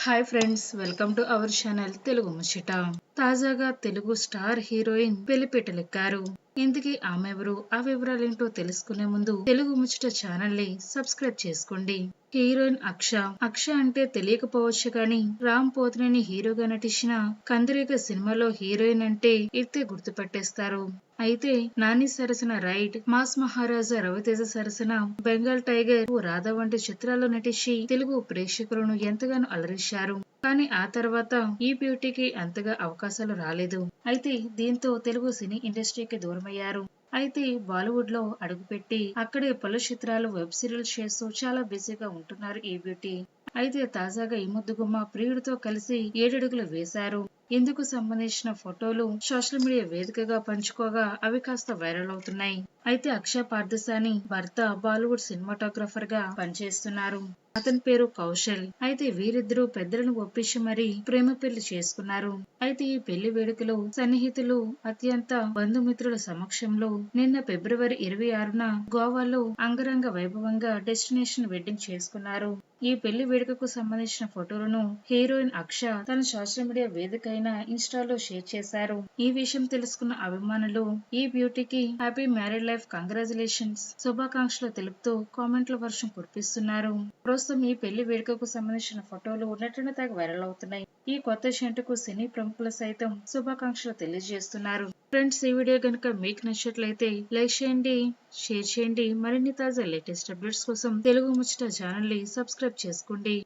Hi friends welcome to our channel Telugu ముచ్చట. తాజాగా Telugu star heroine పెళ్ళిపీటలెక్కారు. ఇందుకే ఆమె ఎవరు ఆ వివరాలేంటో తెలుసుకునే ముందు తెలుగు ముచ్చట ఛానల్ని సబ్స్క్రైబ్ చేసుకోండి. హీరోయిన్ అక్ష. అక్ష అంటే తెలియకపోవచ్చు కానీ రామ్ పోతినేని హీరోగా నటించిన కందిరీగ సినిమాలో హీరోయిన్ అంటే ఇట్టే గుర్తుపట్టేస్తారు. అయితే నాని సరసన రైడ్ మాస్ మహారాజా రవితేజ సరసన బెంగాల్ టైగర్ రాధా వంటి చిత్రాల్లో నటించి తెలుగు ప్రేక్షకులను ఎంతగానో అలరించారు. కానీ ఆ తర్వాత ఈ బ్యూటీకి అంతగా అవకాశాలు రాలేదు. అయితే దీంతో తెలుగు సినీ ఇండస్ట్రీకి దూరమయ్యారు. అయితే బాలీవుడ్లో అడుగుపెట్టి అక్కడే పలు చిత్రాలు వెబ్ సిరీస్ చేస్తూ చాలా బిజీగా ఉంటున్నారు ఈ బ్యూటీ. అయితే తాజాగా ఈ ముద్దుగుమ్మ ప్రియుడితో కలిసి ఏడడుగులు వేశారు. ఇందుకు సంబంధించిన ఫోటోలు సోషల్ మీడియా వేదికగా పంచుకోగా అవి కాస్త వైరల్ అవుతున్నాయి. అయితే అక్షయ్ పార్థసాని భర్త బాలీవుడ్ సినిమాటోగ్రఫర్గా పనిచేస్తున్నారు. అతని పేరు కౌశల్. అయితే వీరిద్దరూ పెద్దలను ఒప్పించి మరీ ప్రేమ పెళ్ళి చేసుకున్నారు. అయితే ఈ పెళ్ళి వేడుకలో సన్నిహితులు అత్యంత బంధుమిత్రుల సమక్షంలో నిన్న ఫిబ్రవరి ఇరవై ఆరున గోవాలో అంగరంగ వైభవంగా డెస్టినేషన్ వెడ్డింగ్ చేసుకున్నారు. ఈ పెళ్ళి వేడుకకు సంబంధించిన ఫోటోలను హీరోయిన్ అక్ష తన సోషల్ మీడియా వేదిక అయిన ఇన్స్టాలో షేర్ చేశారు. ఈ విషయం తెలుసుకున్న అభిమానులు ఈ బ్యూటీకి హ్యాపీ మ్యారీడ్ లైఫ్ కంగ్రాచులేషన్స్ శుభాకాంక్షలు తెలుపుతూ కామెంట్ల వర్షం కురిపిస్తున్నారు. ప్రస్తుతం ఈ పెళ్ళి వేడుకకు సంబంధించిన ఫోటోలు ఉన్నట్టున తెగ వైరల్ అవుతున్నాయి. ఈ కొత్త షంటుకు సినీ ప్రముఖులు సైతం శుభాకాంక్షలు తెలియజేస్తున్నారు. ఫ్రెండ్స్ ఈ వీడియో కనుక మీకు నచ్చినట్లయితే లైక్ చేయండి షేర్ చేయండి. మరిన్ని తాజా లేటెస్ట్ అప్డేట్స్ కోసం తెలుగు ముచ్చట ఛానల్ని సబ్స్క్రైబ్ చేసుకోండి.